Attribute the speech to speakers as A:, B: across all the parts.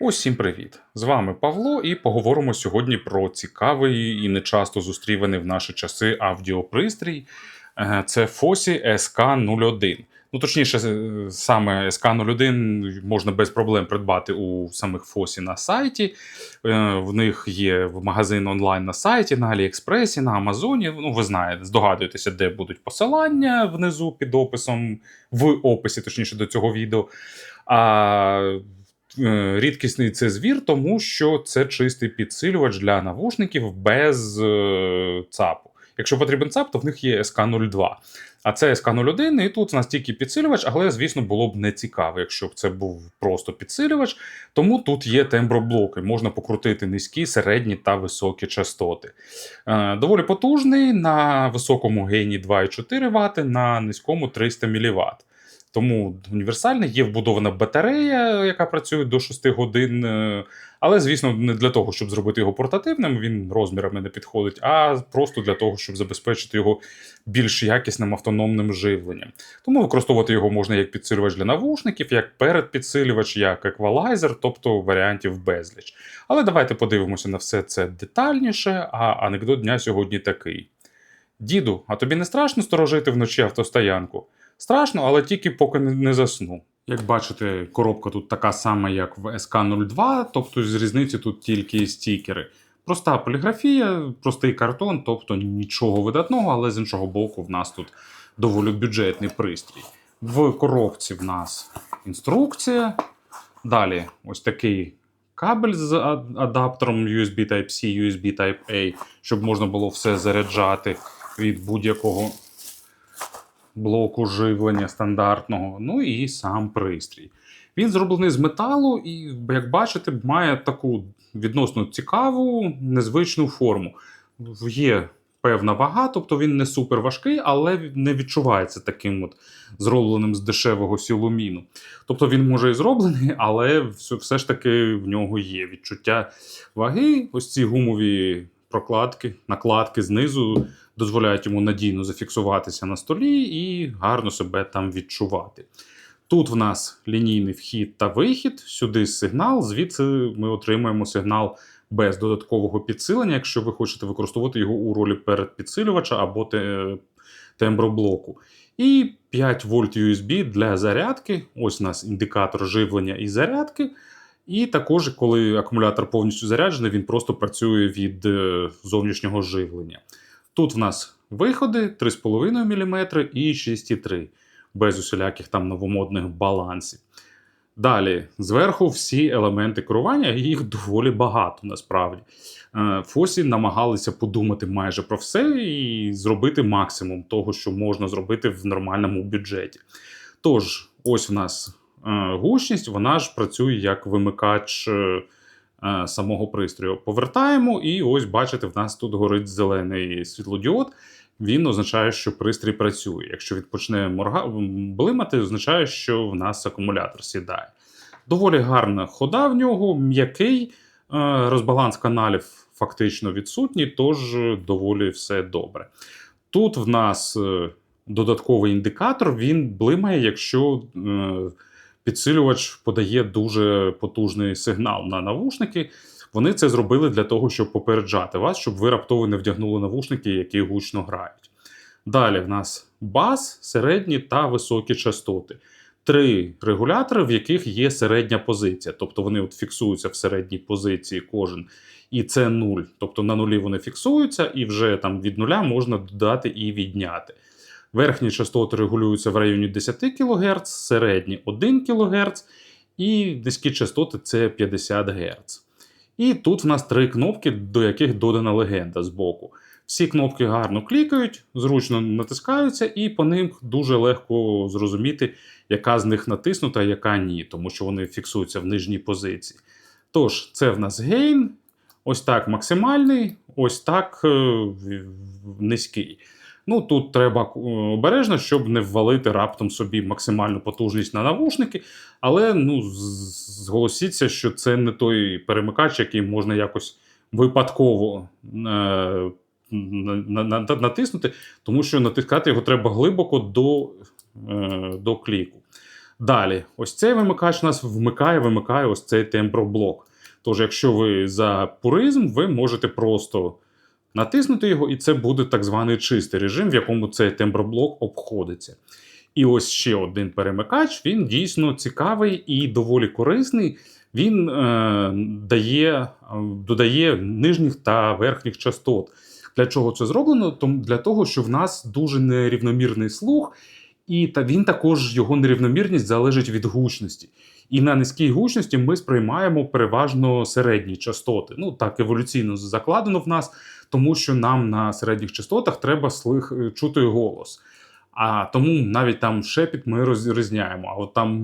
A: Усім привіт! З вами Павло, і поговоримо сьогодні про цікавий і нечасто зустріваний в наші часи аудіопристрій. Е, Це FOSI SK01. Ну, точніше, саме SK01 можна без проблем придбати у самих FOSI на сайті. Е, В них є магазин онлайн на сайті, на Аліекспресі, на Амазоні. Ну, ви знаєте, здогадуєтеся, де будуть посилання внизу під описом, в описі, точніше, до цього відео. А рідкісний це звір, тому що це чистий підсилювач для навушників без е, ЦАПу. Якщо потрібен ЦАП, то в них є SK02. А це SK01, і тут у нас тільки підсилювач, але, звісно, було б не цікаво, якщо б це був просто підсилювач. Тому тут є темброблоки, можна покрутити низькі, середні та високі частоти. Е, доволі потужний на високому гейні 2,4 Вт, на низькому 300 мВт. Тому універсальний, є вбудована батарея, яка працює до 6 годин. е, Але, звісно, не для того, щоб зробити його портативним, він розмірами не підходить, а просто для того, щоб забезпечити його більш якісним автономним живленням. Тому використовувати його можна як підсилювач для навушників, як передпідсилювач, як еквалайзер, тобто варіантів безліч. Але давайте подивимося на все це детальніше. А анекдот дня сьогодні такий: Діду, а тобі не страшно сторожити вночі автостоянку? Страшно, але тільки поки не засну. Як бачите, коробка тут така сама, як в SK02, тобто з різниці тут тільки стікери. Проста поліграфія, простий картон, тобто нічого видатного, але з іншого боку, в нас тут доволі бюджетний пристрій. В коробці в нас інструкція. Далі ось такий кабель з адаптером USB Type-C, USB Type-A, щоб можна було все заряджати від будь-якого блоку живлення стандартного. Ну і сам пристрій. Він зроблений з металу і, як бачите, має таку відносно цікаву, незвичну форму. Є певна вага, тобто він не супер важкий, але не відчувається таким от зробленим з дешевого сілуміну. Тобто він може і зроблений, але все, ж таки в нього є відчуття ваги. Ось ці гумові прокладки, накладки знизу дозволяють йому надійно зафіксуватися на столі і гарно себе там відчувати. Тут в нас лінійний вхід та вихід, сюди сигнал, звідси ми отримуємо сигнал без додаткового підсилення, якщо ви хочете використовувати його у ролі передпідсилювача або темброблоку. І 5 вольт USB для зарядки. Ось у нас індикатор живлення і зарядки. І також, коли акумулятор повністю заряджений, він просто працює від е, зовнішнього живлення. Тут в нас виходи 3,5 мм і 6,3 без усіляких там новомодних балансів. Далі, зверху всі елементи керування, їх доволі багато насправді. Е, Фосі намагалися подумати майже про все і зробити максимум того, що можна зробити в нормальному бюджеті. Тож, ось в нас гучність, вона ж працює як вимикач е, е, самого пристрою. Повертаємо, і ось бачите, в нас тут горить зелений світлодіод. Він означає, що пристрій працює. Якщо він почне морга... блимати, означає, що в нас акумулятор сідає. Доволі гарна хода в нього, м'який, е, розбаланс каналів фактично відсутній, тож е, доволі все добре. Тут в нас е, додатковий індикатор, він блимає, якщо е, підсилювач подає дуже потужний сигнал на навушники. Вони це зробили для того, щоб попереджати вас, щоб ви раптово не вдягнули навушники, які гучно грають. Далі в нас бас, середні та високі частоти. Три регулятори, в яких є середня позиція, тобто вони от фіксуються в середній позиції кожен. І це нуль. Тобто на нулі вони фіксуються, і вже там від нуля можна додати і відняти. Верхні частоти регулюються в районі 10 кГц, середні 1 кГц, і низькі частоти це 50 Гц. І тут в нас три кнопки, до яких додана легенда з боку. Всі кнопки гарно клікають, зручно натискаються, і по ним дуже легко зрозуміти, яка з них натиснута, а яка ні, тому що вони фіксуються в нижній позиції. Тож, це в нас гейн, ось так максимальний, ось так е, низький. Ну тут треба е, обережно, щоб не ввалити раптом собі максимальну потужність на навушники. Але ну, зголосіться, що це не той перемикач, який можна якось випадково е, на- на- на- натиснути, тому що натискати його треба глибоко до, е, до кліку. Далі, ось цей вимикач у нас вмикає, вимикає ось цей темброблок. Тож, якщо ви за пуризм, ви можете просто натиснути його, і це буде так званий чистий режим, в якому цей темброблок обходиться. І ось ще один перемикач. Він дійсно цікавий і доволі корисний. Він е, дає, е, додає нижніх та верхніх частот. Для чого це зроблено? Тому для того, що в нас дуже нерівномірний слух, і він також його нерівномірність залежить від гучності. І на низькій гучності ми сприймаємо переважно середні частоти. Ну так еволюційно закладено в нас, тому що нам на середніх частотах треба слих е, чути голос. А тому навіть там шепіт ми розрізняємо. А от там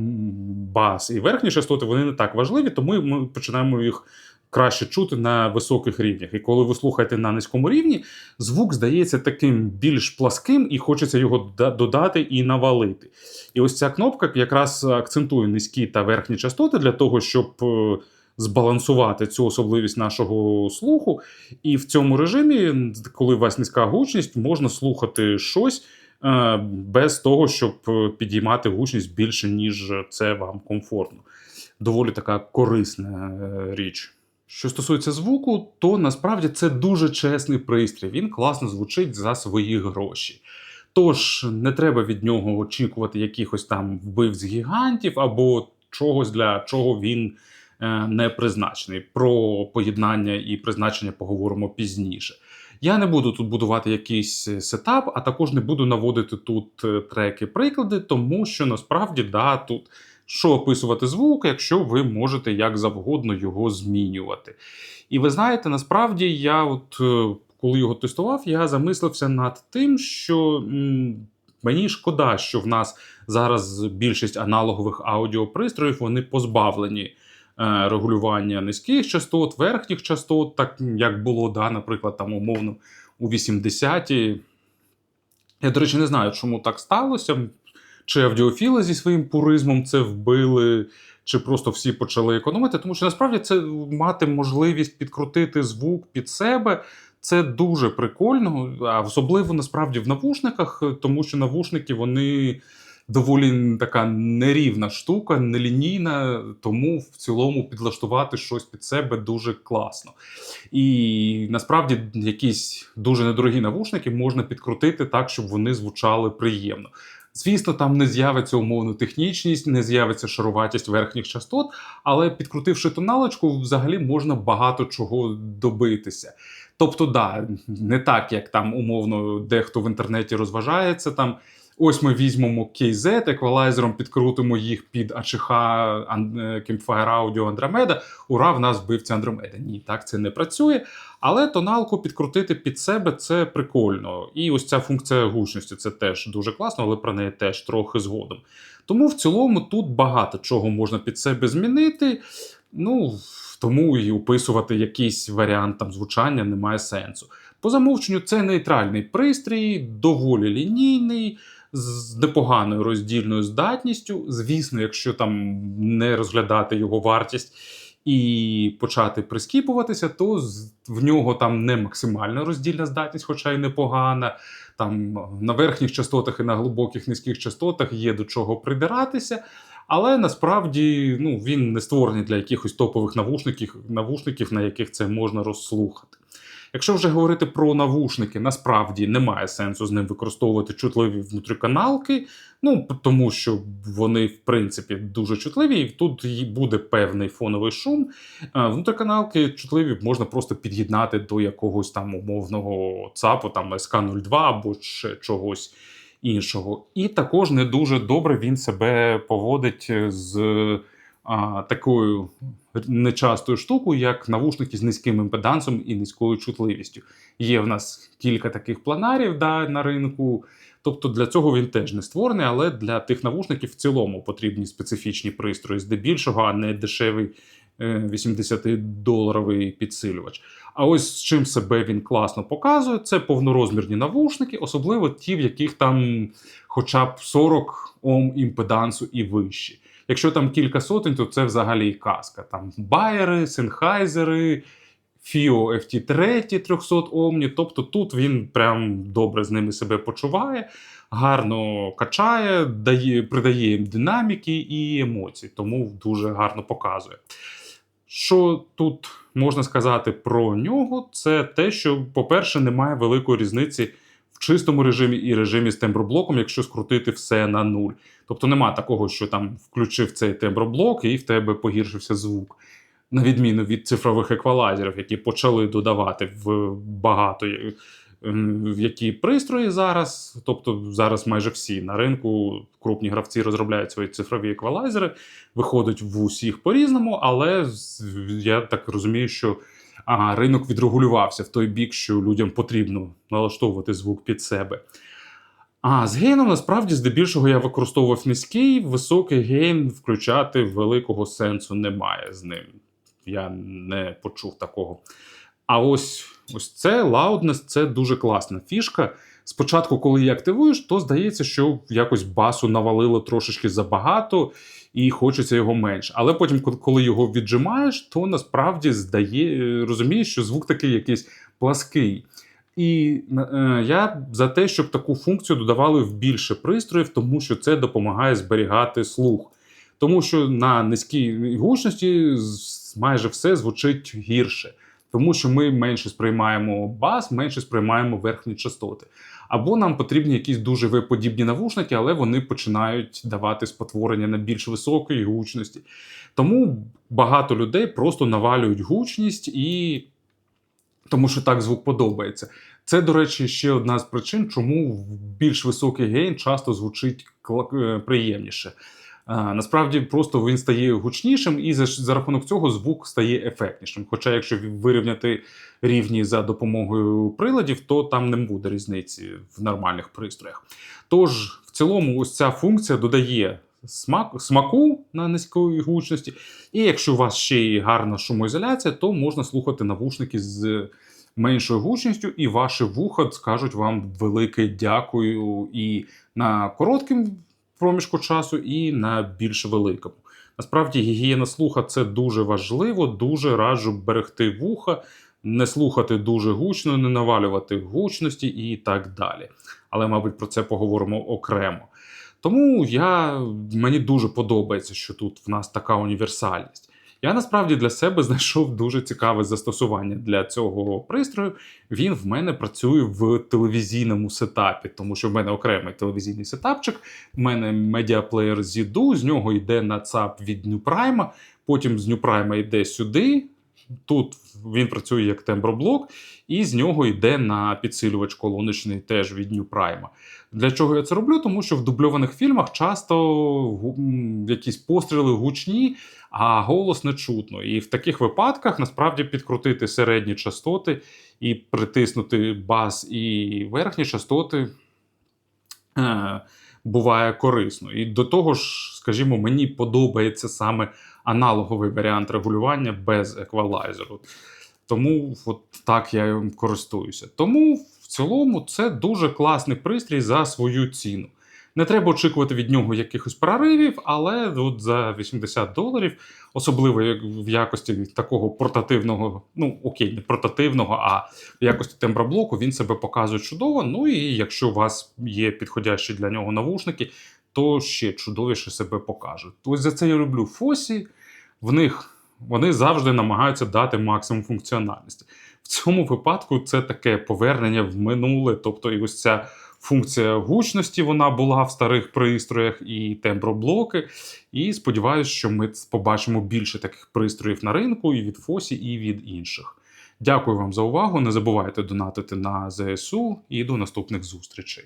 A: бас і верхні частоти вони не так важливі, тому ми починаємо їх краще чути на високих рівнях. І коли ви слухаєте на низькому рівні, звук здається таким більш пласким, і хочеться його додати і навалити. І ось ця кнопка якраз акцентує низькі та верхні частоти для того, щоб. е, Збалансувати цю особливість нашого слуху, і в цьому режимі, коли у вас низька гучність, можна слухати щось е, без того, щоб е, підіймати гучність більше, ніж це вам комфортно. Доволі така корисна річ. Що стосується звуку, то насправді це дуже чесний пристрій. Він класно звучить за свої гроші. Тож не треба від нього очікувати якихось там вбивць гігантів або чогось, для чого він е, не призначений. Про поєднання і призначення поговоримо пізніше. Я не буду тут будувати якийсь сетап, а також не буду наводити тут е, треки-приклади, тому що насправді да, тут що описувати звук, якщо ви можете як завгодно його змінювати. І ви знаєте, насправді я, от е, коли його тестував, я замислився над тим, що мені шкода, що в нас зараз більшість аналогових аудіопристроїв вони позбавлені. е, Регулювання низьких частот, верхніх частот, так як було, да, наприклад, там умовно у 80-ті. Я, до речі, не знаю, чому так сталося. Чи аудіофіли зі своїм пуризмом це вбили, чи просто всі почали економити. Тому що насправді це мати можливість підкрутити звук під себе. Це дуже прикольно, а особливо насправді в навушниках, тому що навушники вони доволі така нерівна штука, нелінійна, тому в цілому підлаштувати щось під себе дуже класно. І насправді якісь дуже недорогі навушники можна підкрутити так, щоб вони звучали приємно. Звісно, там не з'явиться умовно технічність, не з'явиться шаруватість верхніх частот, але підкрутивши тоналочку, взагалі можна багато чого добитися. Тобто, да, не так, як там умовно дехто в інтернеті розважається там. Ось ми візьмемо KZ, еквалайзером підкрутимо їх під АЧХ Campfire Audio Andromeda. Ура, в нас вбивця Andromeda. Ні, так це не працює. Але тоналку підкрутити під себе це прикольно. І ось ця функція гучності це теж дуже класно, але про неї теж трохи згодом. Тому в цілому тут багато чого можна під себе змінити. Ну, тому і описувати якийсь варіант там звучання немає сенсу. По замовченню, це нейтральний пристрій, доволі лінійний з непоганою роздільною здатністю. Звісно, якщо там не розглядати його вартість і почати прискіпуватися, то в нього там не максимальна роздільна здатність, хоча й непогана. Там на верхніх частотах і на глибоких низьких частотах є до чого придиратися. Але насправді ну, він не створений для якихось топових навушників, навушників, на яких це можна розслухати. Якщо вже говорити про навушники, насправді немає сенсу з ним використовувати чутливі внутріканалки, ну тому що вони, в принципі, дуже чутливі, і тут буде певний фоновий шум. Внутриканалки чутливі можна просто під'єднати до якогось там умовного ЦАПу, там СК-02 або ще чогось іншого. І також не дуже добре він себе поводить з а, такою нечастою штукою, як навушники з низьким імпедансом і низькою чутливістю. Є в нас кілька таких планарів да, на ринку. Тобто для цього він теж не створений, але для тих навушників в цілому потрібні специфічні пристрої, здебільшого, а не дешевий 80-доларовий підсилювач. А ось з чим себе він класно показує, це повнорозмірні навушники, особливо ті, в яких там хоча б 40 Ом імпедансу і вищі. Якщо там кілька сотень, то це взагалі казка. Там байери, сенхайзери, FIO FT3 300 Omni. Тобто тут він прям добре з ними себе почуває, гарно качає, дає, придає їм динаміки і емоцій, тому дуже гарно показує. Що тут можна сказати про нього, це те, що, по-перше, немає великої різниці чистому режимі і режимі з темброблоком, якщо скрутити все на нуль. Тобто нема такого, що там включив цей темброблок і в тебе погіршився звук. На відміну від цифрових еквалайзерів, які почали додавати в багато ем, в які пристрої зараз. Тобто зараз майже всі на ринку крупні гравці розробляють свої цифрові еквалайзери, виходить в усіх по-різному, але я так розумію, що а, ринок відрегулювався в той бік, що людям потрібно налаштовувати звук під себе. А з гейном насправді здебільшого я використовував низький, високий гейн включати великого сенсу немає з ним. Я не почув такого. А ось ось це loudness, це дуже класна фішка. Спочатку, коли її активуєш, то здається, що якось басу навалило трошечки забагато і хочеться його менше. Але потім, коли його віджимаєш, то насправді здає, розумієш, що звук такий якийсь плаский. І е, я за те, щоб таку функцію додавали в більше пристроїв, тому що це допомагає зберігати слух. Тому що на низькій гучності майже все звучить гірше, тому що ми менше сприймаємо бас, менше сприймаємо верхні частоти. Або нам потрібні якісь дуже виподібні навушники, але вони починають давати спотворення на більш високій гучності. Тому багато людей просто навалюють гучність і тому що так звук подобається. Це, до речі, ще одна з причин, чому більш високий гейн часто звучить е, приємніше. Насправді просто він стає гучнішим, і за, за рахунок цього звук стає ефектнішим. Хоча, якщо вирівняти рівні за допомогою приладів, то там не буде різниці в нормальних пристроях. Тож, в цілому, ось ця функція додає смак, смаку на низької гучності. І якщо у вас ще й гарна шумоізоляція, то можна слухати навушники з меншою гучністю, і ваші вуха скажуть вам велике дякую і на коротким проміжку часу, і на більш великому. Насправді, гігієна слуха це дуже важливо, дуже раджу берегти вуха, не слухати дуже гучно, не навалювати гучності і так далі. Але, мабуть, про це поговоримо окремо. Тому я, мені дуже подобається, що тут в нас така універсальність. Я насправді для себе знайшов дуже цікаве застосування для цього пристрою. Він в мене працює в телевізійному сетапі, тому що в мене окремий телевізійний сетапчик. В мене медіаплеєр Зіду, з нього йде на ЦАП від Нюпрайма. Потім з Нюпрайма йде сюди. Тут він працює як темброблок, і з нього йде на підсилювач колоночний теж від New Prime. Для чого я це роблю? Тому що в дубльованих фільмах часто якісь постріли гучні, а голос не чутно. І в таких випадках насправді підкрутити середні частоти і притиснути бас і верхні частоти е, буває корисно. І до того ж, скажімо, мені подобається саме аналоговий варіант регулювання без еквалайзеру. Тому от так я користуюся. Тому в цілому це дуже класний пристрій за свою ціну. Не треба очікувати від нього якихось проривів, але от за 80 доларів, особливо в якості такого портативного, ну окей, не портативного, а в якості темброблоку він себе показує чудово. Ну і якщо у вас є підходящі для нього навушники, то ще чудовіше себе покажуть. Ось за це я люблю Фосі. В них вони завжди намагаються дати максимум функціональності. В цьому випадку це таке повернення в минуле, тобто і ось ця функція гучності вона була в старих пристроях і темброблоки. І сподіваюся, що ми побачимо більше таких пристроїв на ринку і від Фосі, і від інших. Дякую вам за увагу. Не забувайте донатити на ЗСУ і до наступних зустрічей.